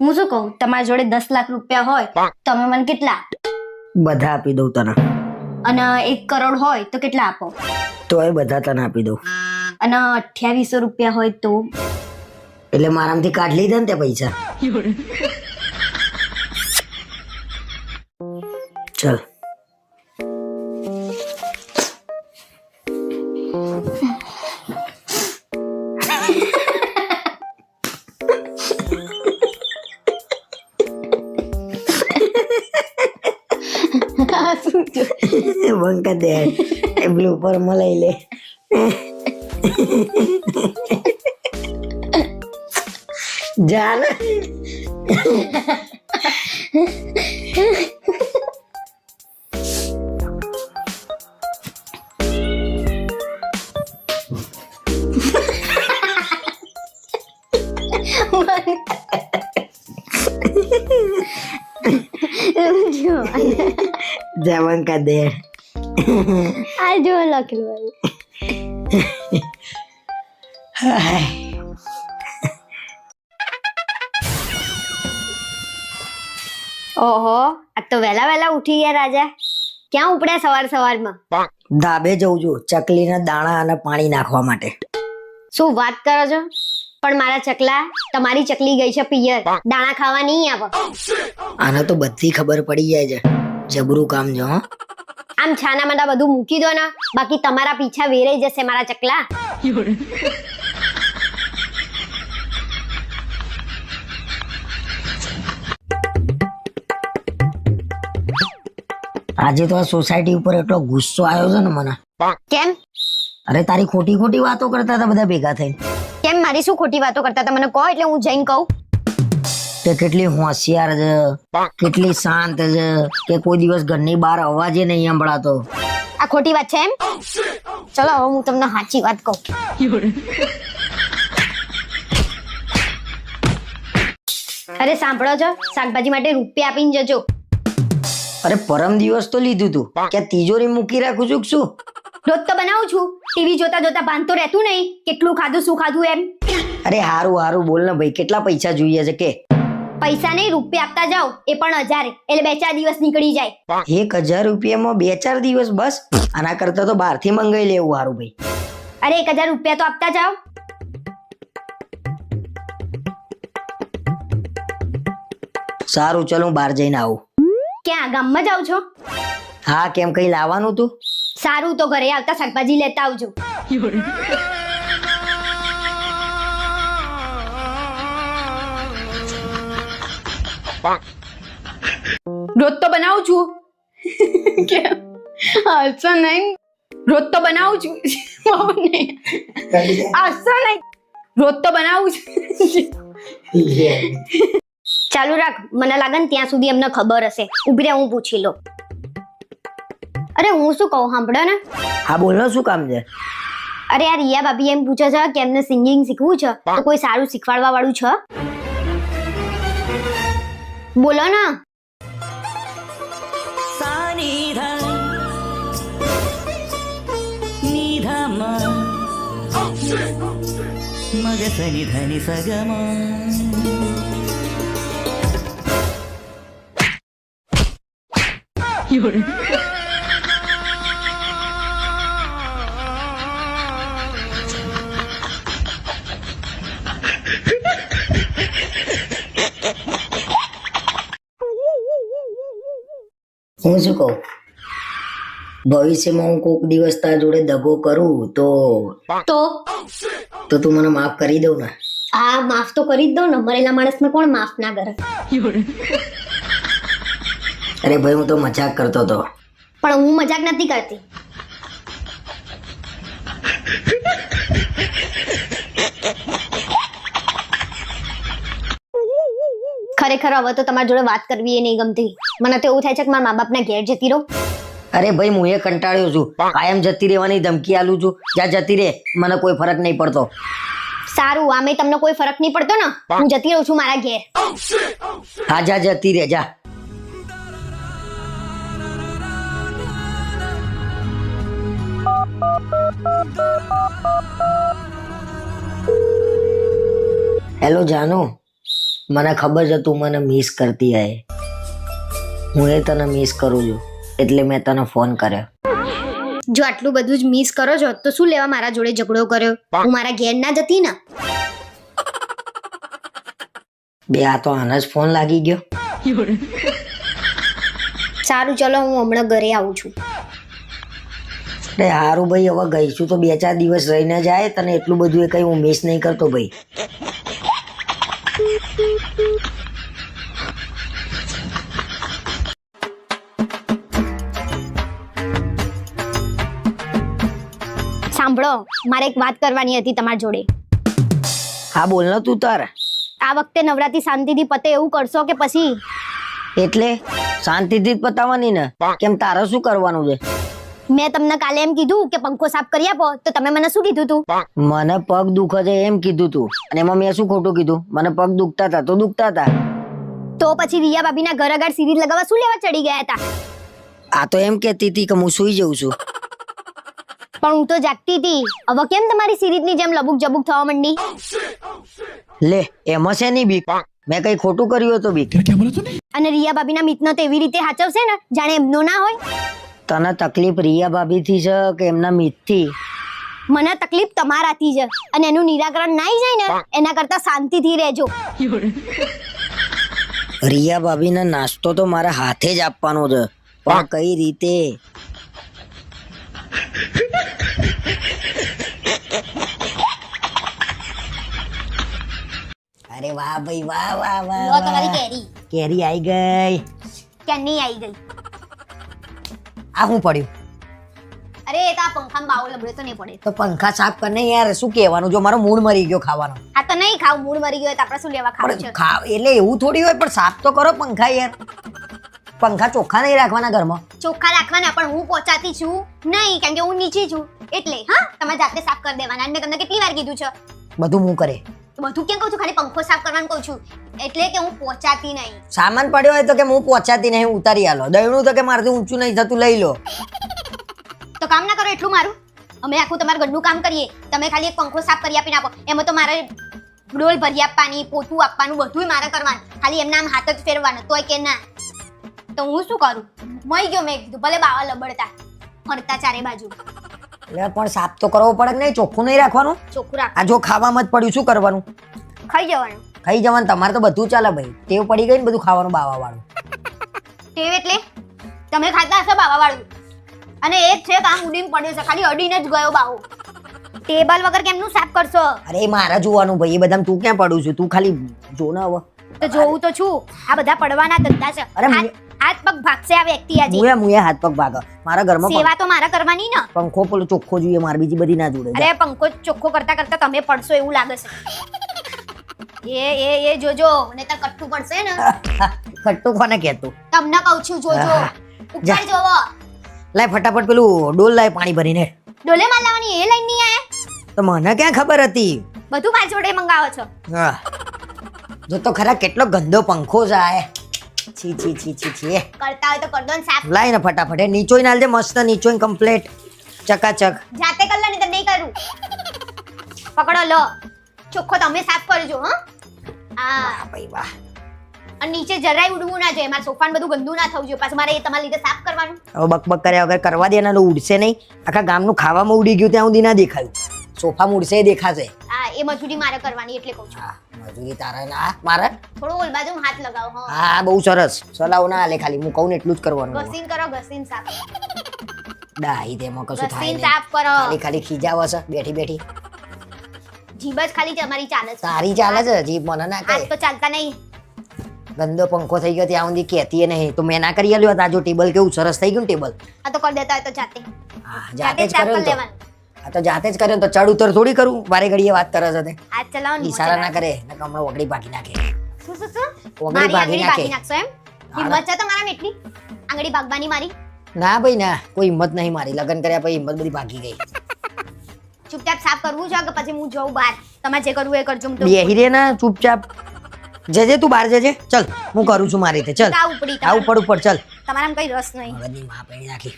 હું શું કહું? તમારી જોડે દસ લાખ રૂપિયા હોય તમે મને કેટલા? બધા આપી દઉં તને. અને એક કરોડ હોય તો કેટલા આપો? તો એ બધા તને આપી દઉં. અને અઠ્યાવીસો રૂપિયા હોય તો? એટલે મારામાંથી કાઢ લીધા ને તે પૈસા. ચલ. થયું? બંકા દે એ બ્લુ પર મલાઈ લે જાન ને જો દે આ જો લખેલું. ઓહો આ તો વહેલા વહેલા ઉઠી ગયા રાજા. ક્યાં ઉપડ્યા સવાર સવારમાં? ધાબે જઉં છું ચકલીના દાણા અને પાણી નાખવા માટે. શું વાત કરો છો? પણ મારા ચકલા તમારી ચકલી ગઈ છે પિયર. દાણા ખાવા નહીં આવે. આને તો બધી ખબર પડી જાય છે. જબરું કામ જો હો. આમ છાના માંડા બધું મૂકી દો ને. બાકી તમારા પીછા વેરાઈ જશે મારા ચકલા. આજે તો આ સોસાયટી ઉપર એટલો ગુસ્સો આવ્યો છે ને મને. કેમ? અરે તારી ખોટી ખોટી વાતો કરતા હતા બધા ભેગા થઈ કેમ મારી શું ખોટી વાતો કરતા હતા? મને કહો એટલે હું જઈને કહું. કે કેટલી હોશિયાર છે કેટલી શાંત છે કે કોઈ દિવસ ઘરની બહાર અવાજે નહીં સંભળાતો. આ ખોટી વાત છે એમ? ચલો હવે હું તમને સાચી વાત કહું. અરે સાંભળો છો? શાકભાજી માટે રૂપિયા આપીને જજો. અરે પરમ દિવસ તો લીધું તું. કે તિજોરી મૂકી રાખું છું શું? રોજ તો બનાવું છું. ટીવી જોતા જોતા ભાન તો રહેતું નહીં. કેટલું ખાધું શું ખાધું એમ? અરે હારું હારું બોલ ને ભાઈ. કેટલા પૈસા જોઈએ છે કે? પૈસા નહીં રૂપિયા આપતા જાઓ એ પણ હજારે. એટલે બે ચાર દિવસ નીકળી જાય. એક હજાર રૂપિયામાં બે ચાર દિવસ બસ. આના કરતા તો બહારથી મંગાઈ લેવું સારું ભાઈ. અરે એક હજાર રૂપિયા તો આપતા જાઓ. સારું ચલો હું બહાર જઈને આવું. ક્યાં ગામમાં જાવ છો? હા કેમ કઈ લાવવાનું તું? સારું તો ઘરે આવતા શાકભાજી લેતા આવજો. રોજ તો બનાવું છું. કેમ? હસો નહીં? રોજ તો બનાવું છું. નહીં. હસો નહીં. રોજ તો બનાવું છું. ચાલુ રાખ. મને લાગે ને ત્યાં સુધી એમને ખબર હશે. ઊભી રે હું પૂછી લો અરે હું શું કહું? સાંભળો ને. હા બોલો શું કામ છે? અરે આ રિયા ભાભી એમ પૂછે છે કે એમને સિંગિંગ શીખવું છે? તો કોઈ સારું શીખવાડવા વાળું છે? બોલો ના. મગ સની ધની સગમ. યોર હું શું કહું? ભવિષ્યમાં હું કોક દિવસ તારા જોડે દગો કરું તો તો? તો તું મને માફ કરી દઉં ને. આ માફ તો કરી જ દો ને. મરેલા માણસને કોણ માફ ના કરે? અરે ભાઈ હું તો મજાક કરતો હતો. પણ હું મજાક નથી કરતી. ખરેખર હવે તો તમારી જોડે વાત કરવી એ નહીં ગમતી. મને તો એવું થાય છે કે મારા મા બાપના ઘેર જતી રહું. અરે ભાઈ હું એ કંટાળ્યો છું. કાયમ જતી રહેવાની ધમકી આલું છું. જ્યાં જતી રહે મને કોઈ ફરક નહીં પડતો. સારું આમે તમને કોઈ ફરક નહીં પડતો ને? હું જતી રહું છું મારા ઘેર. હા જા જતી રહે જા. હેલો જાનુ. મને ખબર છે તું મને મિસ કરતી હે. હું એ તને મિસ કરું છું. એટલે મેં તને ફોન કર્યો. જો આટલું બધું જ મિસ કરો છો તો શું લેવા મારા જોડે ઝઘડો કર્યો? હું મારા ઘેર ના જતી ને? બે આ તો આને જ ફોન લાગી ગયો. સારું ચલો હું હમણાં ઘરે આવું છું. અરે હારું ભાઈ હવે ગઈશું તો બે ચાર દિવસ રહીને જાય તને એટલું બધું એ કઈ હું મિસ નહીં કરતો ભાઈ. સાંભળો મારે એક વાત કરવાની હતી તમારી જોડે. હા બોલ ને તું તાર. આ વખતે નવરાત્રી શાંતિથી પતે એવું કરશો કે પછી? એટલે? શાંતિથી જ પતાવવાની ને? કેમ તારે શું કરવાનું છે? મેં તમને કાલે એમ કીધું કે પંખો સાફ કરી આપો તો તમે મને શું કીધું તું? મને પગ દુખે છે એમ કીધું તું. અને એમાં મેં શું ખોટું કીધું? મને પગ દુખતા હતા તો દુખતા હતા તો પછી રિયા ભાભીના ઘર આગળ સિરીઝ લગાવવા શું લેવા ચડી ગયા હતા? આ તો એમ કહેતી હતી કે હું સુઈ જઉં છું. પણ હું તો જાગતી હતી. હવે કેમ તમારી સિરીઝની જેમ લબુક જબુક થવા માંડી? લે એમ છે નહીં બીક. મેં કઈ ખોટું કર્યું હતું બીક. અને રિયા ભાભીના મિતનો તો એવી રીતે હાચવશે ને જાણે એમનો ના હોય? તને તકલીફ રિયા ભાભી થી છે કે એમના મિતથી મને તકલીફ તમારાથી છે. અને એનું નિરાકરણ ના જાય ને એના કરતા શાંતિથી રહેજો. રિયા ભાભીને નાસ્તો તો મારા હાથે જ આપવાનો છે. પણ કઈ રીતે? અરે વાહ ભાઈ વાહ વાહ વાહ લો તમારી કેરી. કેરી આવી ગઈ. કેની આવી ગઈ? આ હું પડ્યું? અરે એ તો આ પંખામાં બાવો લબડે તો નહીં પડે. તો પંખા સાફ કરીને યાર શું કહેવાનું? જો મારો મૂડ મરી ગયો ખાવાનો. આ તો નહીં ખાવ મૂડ મરી ગયો તો આપણે શું લેવા ખાવું છે? ખાવ એટલે એવું થોડી હોય પણ સાફ તો કરો પંખા યાર. પંખા ચોખ્ખા નહીં રાખવાના ઘરમાં. ચોખ્ખા રાખવાના પણ હું પહોંચાતી છું નહીં કારણ કે હું નીચે છું. એટલે હા તમે જાતે સાફ કરી દેવાના. અને મેં તમને કેટલી વાર કીધું છે? બધું હું કરે. બધું કેમ કહું છું? ખાલી પંખો સાફ કરવાનું કહું છું. એટલે કે હું પહોંચાતી નહીં. સામાન પડ્યો હોય તો કે હું પહોંચાતી નહીં ઉતારી આલો. દયણું તો કે મારથી ઊંચું નહીં થતું લઈ લો. તો કામ ના કરો એટલું મારું. અમે આખું તમારું ઘરનું કામ કરીએ. તમે ખાલી એક પંખો સાફ કરી આપીને આપો. એમાં તો મારે ડોલ ભરી આપવાની પોતું આપવાનું બધુંય મારે કરવાનું. ખાલી એમના આમ હાથ જ ફેરવાનો તોય કે ના. તો હું શું કરું? મળી ગયો મેં કીધું ભલે બાવા લબડતા. ફરતા ચારે બાજુ. એટલે પણ સાફ તો કરવો પડે કે નહીં? ચોખ્ખું નહીં રાખવાનું? ચોખ્ખું રાખ. આ જો ખાવામાં જ પડ્યું શું કરવાનું? ખાઈ જવાનું. ખાઈ જવાનું તમારે તો બધું ચાલે ભાઈ. ટેવ પડી ગઈ ને બધું ખાવાનું બાવા વાળું ટેવ એટલે તમે ખાતા હશો બાવા વાળું અને એ જ છે કામ ઉડીને પડ્યો છે ખાલી અડીને જ ગયો બાવો ટેબલ વગર કેમનું સાફ કરશો? અરે મારા જોવાનું ભાઈ એ બધા તું ક્યાં પડું છું? તું ખાલી જો ને હવે. તો જોવું તો છું. આ બધા પડવાના ધંધા છે. અરે હાથ પગ ભાગશે આ વ્યક્તિ આજે. મુએ મુએ હાથ પગ ભાગે. મારા ઘરમાં સેવા તો મારા કરવાની ને. પંખો પેલો ચોખ્ખો જોઈએ માર બીજી બધી ના જોડે. અરે પંખો ચોખ્ખો કરતા કરતા તમે પડશો એવું લાગે છે. એ એ એ જોજો નહીતર કટ્ટું પડશે ને. ખટ્ટું કોને કહેતું? તમને કહું છું જોજો. ઉપર જોવો. લાય ફટાફટ પેલું ડોલ લાય પાણી ભરીને. ડોલે માં લાવવાની એ લઈને નહીં આયા? તો મને ક્યાં ખબર હતી? બધું મારી જોડે મંગાવો છો. હા. જો તો ખરા કેટલો ગંદો પંખો છે આ. છી છી છી છી છી કરતા હોય તો કર દો ને સાફ. લાય ને ફટાફટ એ નીચોઈ નાલ દે મસ્ત નીચોઈ કમ્પ્લીટ ચકાચક. જાતે કર લો નહીં તો નહીં કરું. પકડો લો. ચોખ્ખો તમે સાફ કરજો હા. આ. ભાઈ વાહ. અને નીચે જરાય ઉડવું ના જોઈએ. મારા સોફાને બધું ગંદુ ના થવું જોઈએ. પાછું મારે એ તમારા લીધે સાફ કરવાનું. હવે બકબક કર્યા વગર કરવા દે ને ઉડશે નહીં. આખા ગામનું ખાવામાં ઉડી ગયું ત્યાં સુધી ના દેખાયું. સોફા ઉડશે એ દેખાશે. એ મજૂરી મારે કરવાની એટલે કહું છું. મજૂરી તારે ના મારે? થોડો ઓલ બાજુ હાથ લગાવો હા. હા બહુ સરસ. સલાવ ના આલે ખાલી. હું કહું ને એટલું જ કરવાનું. ઘસીન કરો ઘસીન સાફ. ડાહી તેમાં કશું થાય ઘસીન નહીં. સાફ કરો. ખાલી ખાલી ખીજાવો છે. બેઠી બેઠી. જીભ જ ખાલી તમારી ચાલે છે. તારી ચાલે છે? જીભ મને ના કહે. તો ચાલતા નહીં. ગંદો પંખો થઈ ગયો ત્યાં સુધી કહેતી નહીં. તો મેં ના કરી આલ્યો. આ જો ટેબલ કેવું સરસ થઈ ગયું ટેબલ? આ તો કરી દેતા હોય તો જાતે. હા જાતે જાતે જ જ કર્યો ને તો. લેવાનું. આ તો જાતે જ કર્યો તો ચડ ઉતર થોડી કરું. વારે ઘડીએ વાત કરે છે તે હાથ ચલાવો ને ઈશારા ના કરે ને હમણાં ઓગળી ભાગી નાખે. શું શું શું? ઓગળી ભાગી નાખે. એમ? હિંમત છે તમારા એટલી આંગળી ભાગવાની મારી? ના ભાઈ ના. કોઈ હિંમત નહીં મારી. લગન કર્યા પછી હિંમત બધી ભાગી ગઈ. ચૂપચાપ સાફ કરવું છે કે પછી હું જઉં બહાર? તમારે જે કરવું એ કરજો તો બેહી રે ના ચૂપચાપ. જજે તું બહાર જજે. ચલ હું કરું છું મારી રીતે. ચલ. આ ઉપડી આ ઉપર ઉપર ચલ. તમારામાં કઈ રસ નહીં. મગજની માં પેણી નાખી.